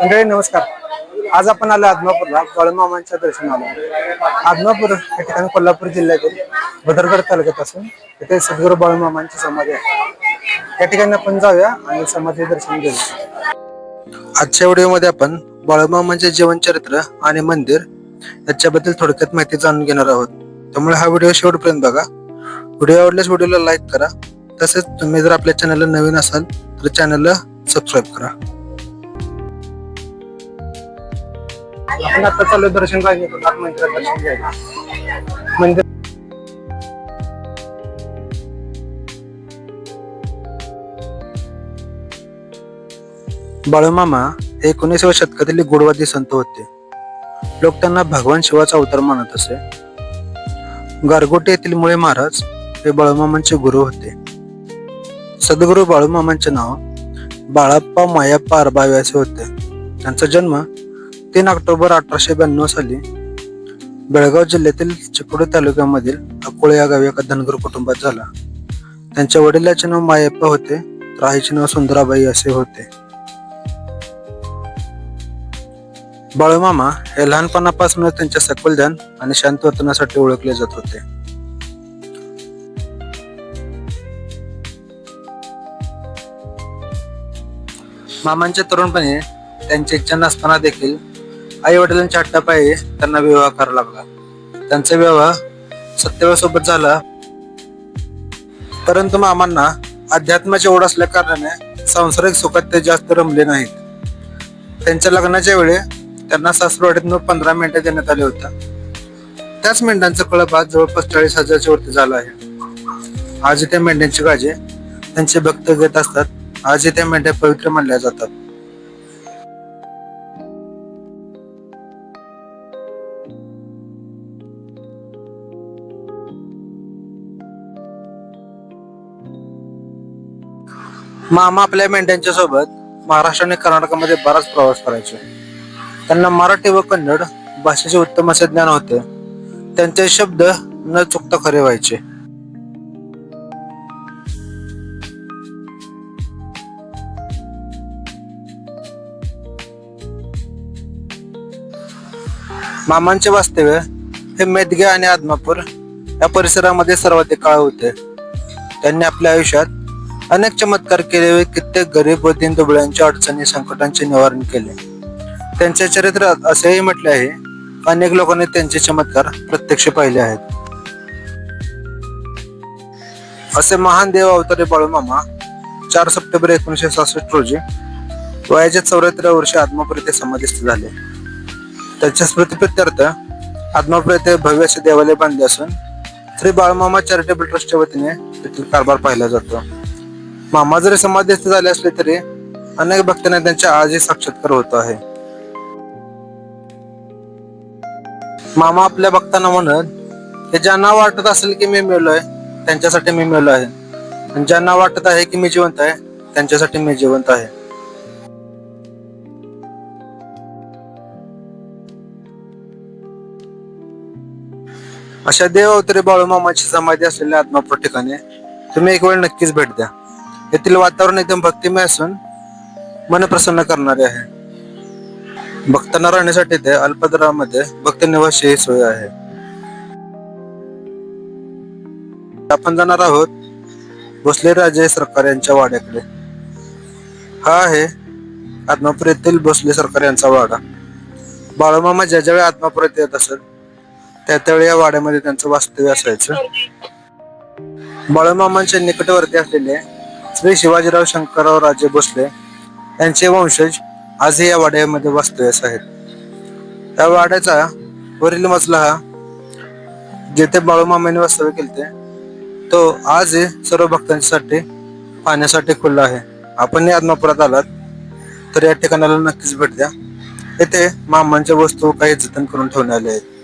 मंडळी नमस्कार. आज आपण आलो आदमापूरला. कळमामांच्या दर्शनाला. आदमापूर या ठिकाणी कोल्हापूर जिल्ह्यातील भदरगड तालुक्यात असून तिथे सद्गुरू बाळूमामांची समाधी आहे. या ठिकाणी आपण जाऊया आणि समाधी दर्शन घेऊया. आजच्या व्हिडिओमध्ये आपण बाळूमामांचे जीवनचरित्र आणि मंदिर याच्याबद्दल थोडक्यात माहिती जाणून घेणार आहोत. त्यामुळे हा व्हिडिओ शेवटपर्यंत बघा. व्हिडिओ आवडल्यास व्हिडिओला लाईक करा. तसेच तुम्ही जर आपल्या चॅनलला नवीन असाल तर चॅनलला सबस्क्राईब करा. आपण आता चालू दर्शन घ्यायला मंदिरात दर्शन घ्यायला. मंदिर बाळूमामा हे एकोणीसव्या शतकातील एक गुडवादी संत होते. लोक त्यांना भगवान शिवाचा अवतार मानत असे. गारगोटे येथील मुळे महाराज हे बाळूमामांचे गुरु होते. सद्गुरू बाळूमामांचे नाव बाळाप्पा मायाप्पा अरबावे असे होते. त्यांचा जन्म तीन ऑक्टोबर अठराशे ब्याण्णव साली बेळगाव जिल्ह्यातील चिकोडी तालुक्यामधील अकोळे या गावी एका धनगर कुटुंबात झाला. त्यांच्या वडिलाचे नाव मायप्पा होते तर आईचे नाव सुंदराबाई असे होते. बाळूमामा हे लहानपणापासून त्यांच्या सखोल ध्यान आणि शांत वर्तनासाठी ओळखले जात होते. मामांच्या तरुणपणी त्यांची इच्छा नसताना देखील आई वडिलांच्या हट्टापायी त्यांना विवाह करावा लागला. त्यांचा विवाह सत्यवासोबत झाला. परंतु मामांना अध्यात्माची ओढ असल्या कारणाने सांसारिक सुखात ते जास्त रमले नाहीत. त्यांच्या लग्नाच्या वेळी त्यांना सासरवाडीतून पंधरा मिनिटं देण्यात आले होता त्याच मेंढ्यांचा कळप आज जवळपास चाळीस हजारच्या वरती झाला आहे. आज त्या मेंढ्यांची काळजी त्यांचे भक्त घेत असतात. आज त्या मेंढ्या पवित्र मानल्या जातात. मामा आपल्या मेंढ्यांच्या सोबत महाराष्ट्र आणि कर्नाटकामध्ये बराच प्रवास करायचे. त्यांना मराठी व कन्नड भाषेचे उत्तम असे ज्ञान होते. त्यांचे शब्द न चुकता खरे व्हायचे. मामांचे वास्तव्य हे मेदगे आणि आदमापूर या परिसरामध्ये सर्वाधिक काळ होते. त्यांनी आपल्या आयुष्यात अनेक चमत्कार केले व कित्येक गरीब व दीनदुबळ्यांच्या अडचणी संकटांचे निवारण केले. त्यांच्या चरित्रात असेही म्हटले आहे अनेक लोकांनी त्यांचे चमत्कार प्रत्यक्ष पाहिले आहेत. असे महान देव अवतारे बाळूमामा चार सप्टेंबर एकोणीसशे सहासष्ट रोजी वयाच्या चौऱ्याहत्तर वर्षी आत्मापूर ते समाधिस्थ झाले. त्यांच्या स्मृतिप्रित्यर्थ आत्मापूर ते भव्य असे देवालय बांधले असून श्री बाळूमामा चॅरिटेबल ट्रस्टच्या वतीने तेथील कारभार पाहिला जातो. मामा जरी समाधीस्थ झाले असले तरी अनेक भक्तांना त्यांच्या आजही साक्षात्कार होतो आहे. मामा आपल्या भक्तांना म्हणत हे ज्यांना वाटत असेल की मी मिळलोय त्यांच्यासाठी मी मेलो आहे. आणि ज्यांना वाटत आहे की मी जिवंत आहे त्यांच्यासाठी मी जिवंत आहे. अशा देव अवतरे बाळूमामाची समाधी असलेल्या आत्मापूर ठिकाणी तुम्ही एक वेळ नक्कीच भेट द्या. येथील वातावरण एकदम भक्तिमय असून मन प्रसन्न करणारे आहे. भक्तांना राहण्यासाठी ते अल्पदरामध्ये भक्त निवासी ही सोय आहे. आपण जाणार आहोत भोसले राजे सरकार यांच्या वाड्याकडे. हा आहे आत्मापूर येथील भोसले सरकार यांचा वाडा. बाळूमामा ज्या ज्यावेळी आत्मापुरात येत असत त्या त्यावेळी या वाड्यामध्ये त्यांचं वास्तव्य असायचं. बाळूमामांच्या निकटवर्ती असलेले श्री शिवाजीराव शंकरराव राजे भोसले यांचे वंशज आजही या वाड्यामध्ये वास्तव्यास आहेत. त्या वाड्याचा वरील मजला हा जेथे बाळूमामाने वास्तव्य केले तो आजही सर्व भक्तांसाठी पाहण्यासाठी खुला आहे. आपण आदमापुरात आलात तर या ठिकाणाला नक्कीच भेट द्या. येथे मामांच्या वस्तू काही जतन करून ठेवण्यात आल्या आहेत.